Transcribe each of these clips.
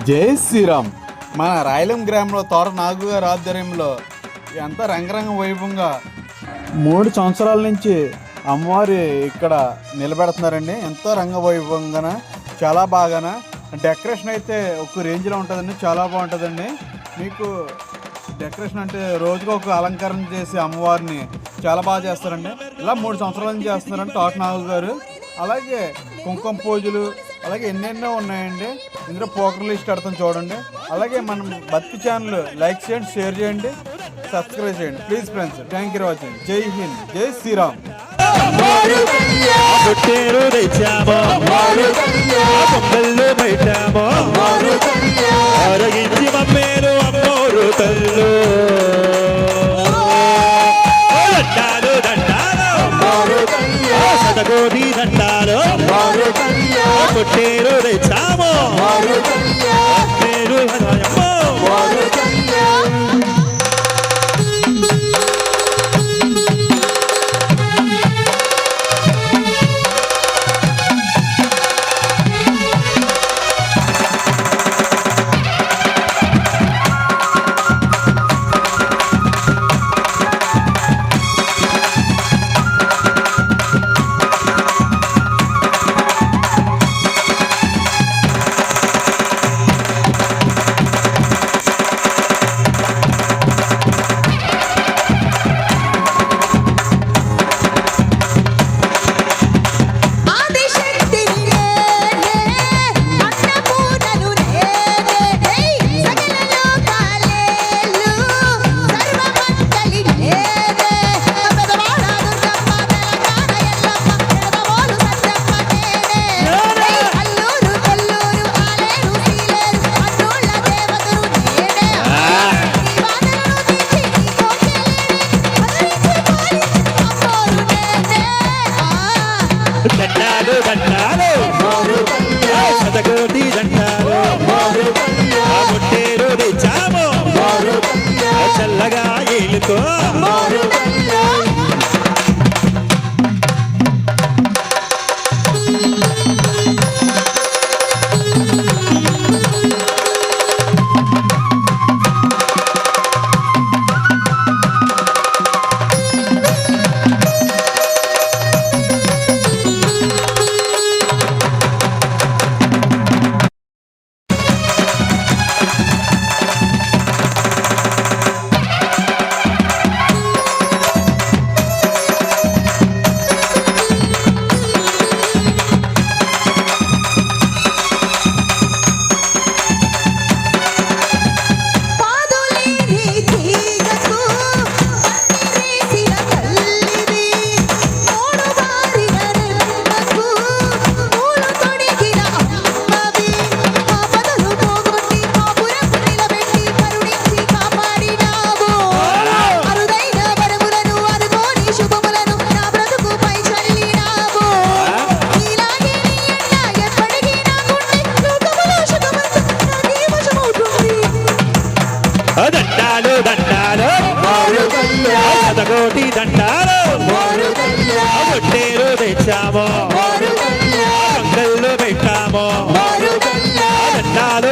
జై శ్రీరామ్. మన రాయలం గ్రామంలో తోర నాగు గారి ఆధ్వర్యంలో ఎంత రంగరంగ వైభవంగా మూడు సంవత్సరాల నుంచి అమ్మవారి ఇక్కడ నిలబెడుతున్నారండి. ఎంతో రంగ వైభవంగాన చాలా బాగాన. డెకరేషన్ అయితే ఒక రేంజ్లో ఉంటుందండి చాలా బాగుంటుందండి. మీకు డెకరేషన్ అంటే రోజుకు ఒక అలంకరణ చేసి అమ్మవారిని చాలా బాగా చేస్తారండి. ఇలా మూడు సంవత్సరాల నుంచి చేస్తున్నారండి తోట నాగు గారు అలాగే కుంకుమ పూజలు అలాగే ఎన్నెన్నో ఉన్నాయండి. ఇందులో పోకర్ లిస్ట్ అడతాం చూడండి. అలాగే మనం భక్తి ఛానల్ లైక్ చేయండి షేర్ చేయండి సబ్స్క్రైబ్ చేయండి. Please friends thank you watching. జై హింద్ జై శ్రీరామ్. పుట్టేరు పెట్టామో పుట్టేరు తెచ్చామో cantor. దండాలు దండాలు. శతకోటి దండాలు. పుట్టేరు తెచ్చామో. పెట్టామో. దండాలు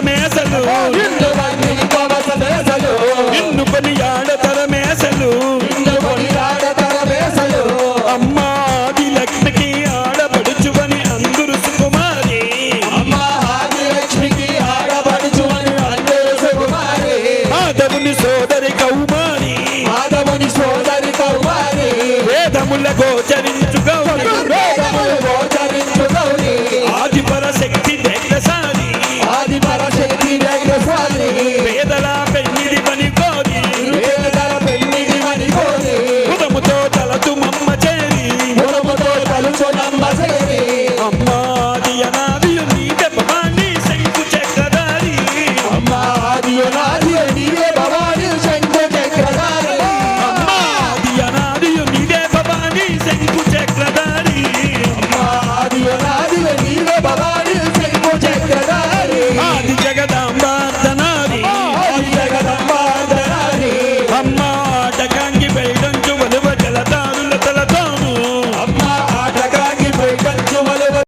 మేసలు నిన్ను కొని ఆడతర మేసలు అమ్మాది లక్ష్మికి ఆడపడుచువని అందరు సుకుమారి. మాధవుని సోదరి కౌమారి. మాధవుని సోదరి కౌమారి. వేదముల గోద